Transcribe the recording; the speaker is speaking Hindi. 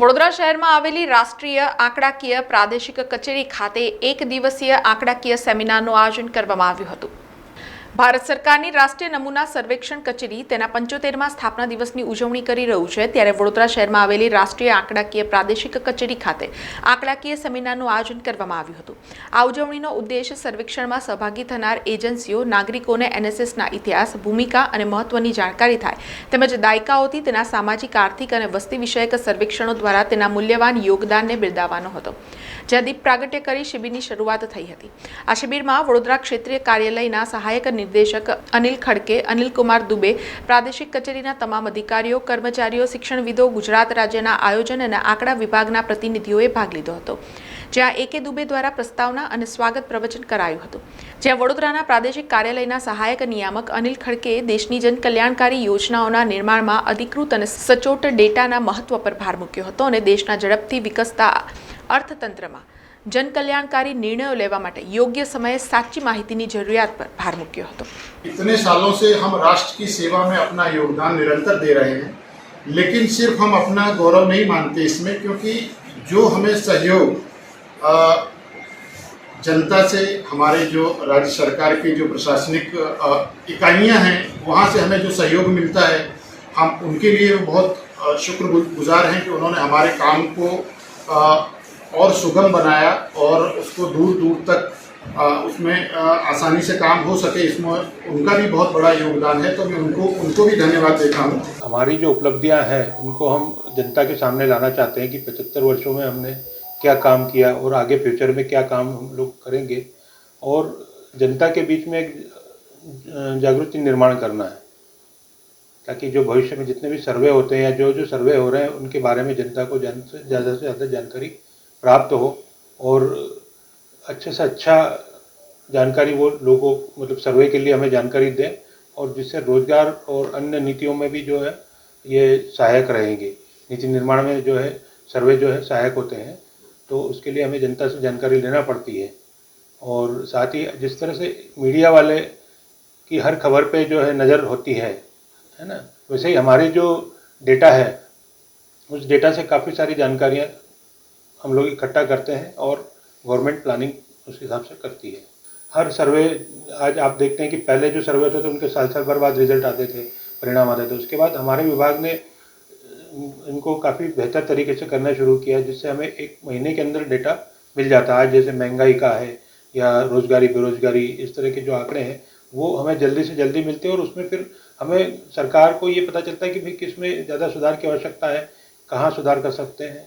વડોદરા શહેરમાં આવેલી રાષ્ટ્રીય આંકડાકીય પ્રાદેશિક કચેરી ખાતે એક દિવસીય આંકડાકીય સેમિનારનું આયોજન કરવામાં આવ્યું હતું. ભારત સરકારની રાષ્ટ્રીય નમૂના સર્વેક્ષણ કચેરી તેના પંચોતેરમાં સ્થાપના દિવસની ઉજવણી કરી રહ્યું છે. ત્યારે વડોદરા શહેરમાં આવેલી રાષ્ટ્રીય આંકડાકીય પ્રાદેશિક કચેરી ખાતે આંકડાકીય સેમિનારનું આયોજન કરવામાં આવ્યું હતું. આ ઉજવણીનો ઉદ્દેશ સર્વેક્ષણમાં સહભાગી થનાર એજન્સીઓ, નાગરિકોને એનએસએસના ઇતિહાસ, ભૂમિકા અને મહત્વની જાણકારી થાય તેમજ દાયકાઓથી તેના સામાજિક, આર્થિક અને વસ્તી વિષયક સર્વેક્ષણો દ્વારા તેના મૂલ્યવાન યોગદાનને બિરદાવવાનો હતો. જ્યાં દીપ પ્રાગટ્ય કરી શિબિરની શરૂઆત થઈ હતી. આ શિબિરમાં વડોદરા ક્ષેત્રીય કાર્યાલયના સહાયક નિર્દેશક અનિલ ખડકે, અનિલકુમાર દુબે, પ્રાદેશિક કચેરીના તમામ અધિકારીઓ, કર્મચારીઓ, શિક્ષણવિદો, ગુજરાત રાજ્યના આયોજન અને આંકડા વિભાગના પ્રતિનિધિઓએ ભાગ લીધો હતો. જ્યાં એકે દુબે દ્વારા પ્રસ્તાવના અને સ્વાગત પ્રવચન કરાયું હતું. જ્યાં વડોદરાના પ્રાદેશિક કાર્યાલયના સહાયક નિયામક અનિલ ખડકેએ દેશની જનકલ્યાણકારી યોજનાઓના નિર્માણમાં અધિકૃત અને સચોટ ડેટાના મહત્વ પર ભાર મૂક્યો હતો અને દેશના ઝડપથી વિકસતા અર્થતંત્રમાં જનકલ્યાણકારી નિર્ણયો લેવા માટે યોગ્ય સમયે સાચી માહિતીની જરૂરિયાત પર ભાર મૂક્યો હતો इतने सालों से हम राष्ट्र की सेवा में अपना योगदान निरंतर दे रहे हैं लेकिन सिर्फ हम अपना गौरव नहीं मानते इसमें क्योंकि जो हमें सहयोग अ, जनता से हमारे जो राज्य सरकार की जो प्रशासनिक अ, इकाइयां हैं वहाँ से हमें जो सहयोग मिलता है हम उनके लिए बहुत अ, शुक्रगुजार हैं कि उन्होंने हमारे काम को अ, और सुगम बनाया और उसको दूर दूर तक अ, उसमें अ, आसानी से काम हो सके इसमें उनका भी बहुत बड़ा योगदान है तो मैं उनको उनको भी धन्यवाद देता हूँ। हमारी जो उपलब्धियाँ हैं उनको हम जनता के सामने लाना चाहते हैं कि पचहत्तर वर्षों में हमने क्या काम किया और आगे फ्यूचर में क्या काम हम लोग करेंगे। और जनता के बीच में एक जागृति निर्माण करना है ताकि जो भविष्य में जितने भी सर्वे होते हैं या जो जो सर्वे हो रहे हैं उनके बारे में जनता को ज़्यादा से ज़्यादा जानकारी प्राप्त हो और अच्छे से अच्छा जानकारी वो लोगों मतलब सर्वे के लिए हमें जानकारी दें और जिससे रोज़गार और अन्य नीतियों में भी जो है ये सहायक रहेंगे। नीति निर्माण में जो है, सर्वे जो है सहायक होते हैं तो उसके लिए हमें जनता से जानकारी लेना पड़ती है। और साथ ही जिस तरह से मीडिया वाले की हर खबर पे जो है नज़र होती है है ना? वैसे ही हमारे जो डेटा है, उस डेटा से काफ़ी सारी जानकारियाँ हम लोग इकट्ठा करते हैं और गवर्नमेंट प्लानिंग उस हिसाब से करती है। हर सर्वे आज आप देखते हैं कि पहले जो सर्वे होते थे, उनके साल साल भर बाद रिज़ल्ट आते थे, परिणाम आते थे। उसके बाद हमारे विभाग ने इनको काफ़ी बेहतर तरीके से करना शुरू किया जिससे हमें एक महीने के अंदर डेटा मिल जाता है। आज जैसे महँगाई का है या रोजगारी, बेरोजगारी, इस तरह के जो आंकड़े हैं, वो हमें जल्दी से जल्दी मिलते हैं और उसमें फिर हमें सरकार को ये पता चलता है कि भाई किसमें ज़्यादा सुधार की आवश्यकता है, कहाँ सुधार कर सकते हैं।